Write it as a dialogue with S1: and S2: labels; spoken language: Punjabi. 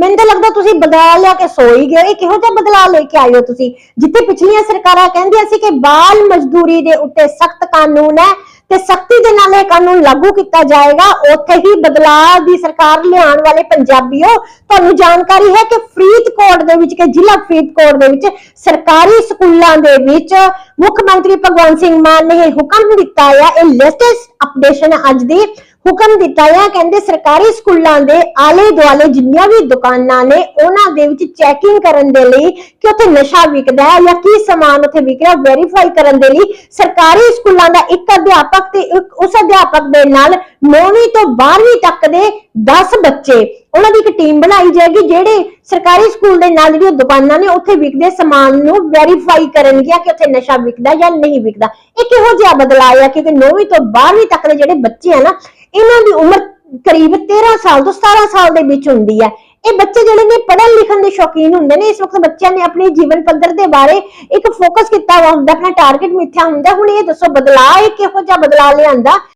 S1: ਮੈਨੂੰ ਤਾਂ ਲੱਗਦਾ ਤੁਸੀਂ ਬਦਲਾ ਲਿਆ ਕੇ ਸੋ ਹੀ ਗਏ ਇਹ ਕਿਹੋ ਜਿਹਾ ਬਦਲਾ ਲੈ ਕੇ ਆਏ ਹੋ ਤੁਸੀਂ? ਜਿੱਥੇ ਪਿਛਲੀਆਂ ਸਰਕਾਰਾਂ ਕਹਿੰਦੀਆਂ ਸੀ ਕਿ ਬਾਲ ਮਜ਼ਦੂਰੀ ਦੇ ਉੱਤੇ ਸਖਤ ਕਾਨੂੰਨ ਹੈ ਤੇ ਸਖਤੀ ਦੇ ਨਾਲ ਇਹ ਕਾਨੂੰਨ ਲਾਗੂ ਕੀਤਾ ਜਾਏਗਾ, ਉੱਥੇ ਹੀ ਬਦਲਾਅ ਦੀ ਸਰਕਾਰ ਲਿਆਉਣ ਵਾਲੇ ਪੰਜਾਬੀਓ, ਤੁਹਾਨੂੰ ਜਾਣਕਾਰੀ ਹੈ ਕਿ ਫਰੀਦਕੋਟ ਦੇ ਵਿੱਚ, ਕਿ ਜ਼ਿਲ੍ਹਾ ਫਰੀਦਕੋਟ ਦੇ ਵਿੱਚ ਸਰਕਾਰੀ ਸਕੂਲਾਂ ਦੇ ਵਿੱਚ ਮੁੱਖ ਮੰਤਰੀ ਭਗਵੰਤ ਸਿੰਘ ਮਾਨ ਨੇ ਇਹ ਹੁਕਮ ਦਿੱਤਾ ਹੈ ਇਹ ਲੇਟੈਸਟ ਅਪਡੇਸ਼ਨ ਅੱਜ ਦੀ ਹੁਕਮ ਦਿੱਤਾ ਹੈ ਕਹਿੰਦੇ ਸਰਕਾਰੀ ਸਕੂਲਾਂ ਦੇ ਆਲੇ ਦੁਆਲੇ ਜਿੰਨੀਆਂ ਵੀ ਦੁਕਾਨਾਂ ਨੇ, ਉਹਨਾਂ ਦੇ ਵਿੱਚ ਚੈਕਿੰਗ ਕਰਨ ਦੇ ਲਈ ਕਿ ਉੱਥੇ ਨਸ਼ਾ ਵਿਕਦਾ ਹੈ ਜਾਂ ਕੀ ਸਮਾਨ ਉੱਥੇ ਵਿਕ ਰਿਹਾ ਵੈਰੀਫਾਈ ਕਰਨ ਦੇ ਲਈ ਸਰਕਾਰੀ ਸਕੂਲਾਂ ਦਾ ਇੱਕ ਅਧਿਆਪਕ ਤੇ ਇੱਕ ਉਸ ਅਧਿਆਪਕ ਦੇ ਨਾਲ 9ਵੀਂ ਤੋਂ 12ਵੀਂ ਤੱਕ ਦੇ 10 ਬੱਚੇ। ਉਹਨਾਂ ਦੀ ਇੱਕ ਟੀਮ ਬਣਾਈ ਜਾਏਗੀ, ਜਿਹੜੇ ਸਰਕਾਰੀ ਸਕੂਲ ਦੇ ਨਾਲ ਜਿਹੜੀਆਂ ਦੁਕਾਨਾਂ ਨੇ, ਉੱਥੇ ਵਿਕਦੇ ਸਮਾਨ ਨੂੰ ਵੈਰੀਫਾਈ ਕਰਨਗੀਆਂ ਕਿ ਉੱਥੇ ਨਸ਼ਾ ਵਿਕਦਾ ਜਾਂ ਨਹੀਂ ਵਿਕਦਾ। ਇਹ ਕਿਹੋ ਜਿਹਾ ਬਦਲਾਅ ਆ? ਕਿਉਂਕਿ 9ਵੀਂ ਤੋਂ 12ਵੀਂ ਤੱਕ ਦੇ ਜਿਹੜੇ ਬੱਚੇ ਆ ਨਾ ਇਹਨਾਂ ਦੀ ਉਮਰ ਕਰੀਬ 13 ਸਾਲ ਤੋਂ 17 ਸਾਲ ਦੇ ਵਿੱਚ ਹੁੰਦੀ ਹੈ। ਇਹ ਬੱਚੇ ਜਿਹੜੇ ਨੇ ਪੜ੍ਹਨ ਲਿਖਣ ਦੇ ਸ਼ੌਕੀਨ ਹੁੰਦੇ ਨੇ। ਇਸ ਵਕਤ ਬੱਚਿਆਂ ਨੇ ਆਪਣੇ ਜੀਵਨ ਪੱਧਰ ਦੇ ਬਾਰੇ ਇੱਕ ਫੋਕਸ ਕੀਤਾ ਹੋਇਆ ਹੁੰਦਾ, ਆਪਣਾ ਟਾਰਗੇਟ ਮਿੱਥਿਆ ਹੁੰਦਾ। ਹੁਣ ਇਹ ਦੱਸੋ, ਬਦਲਾਅ ਇਹ ਕਿਹੋ ਜਿਹਾ ਬਦਲਾਅ ਲਿਆਂਦਾ?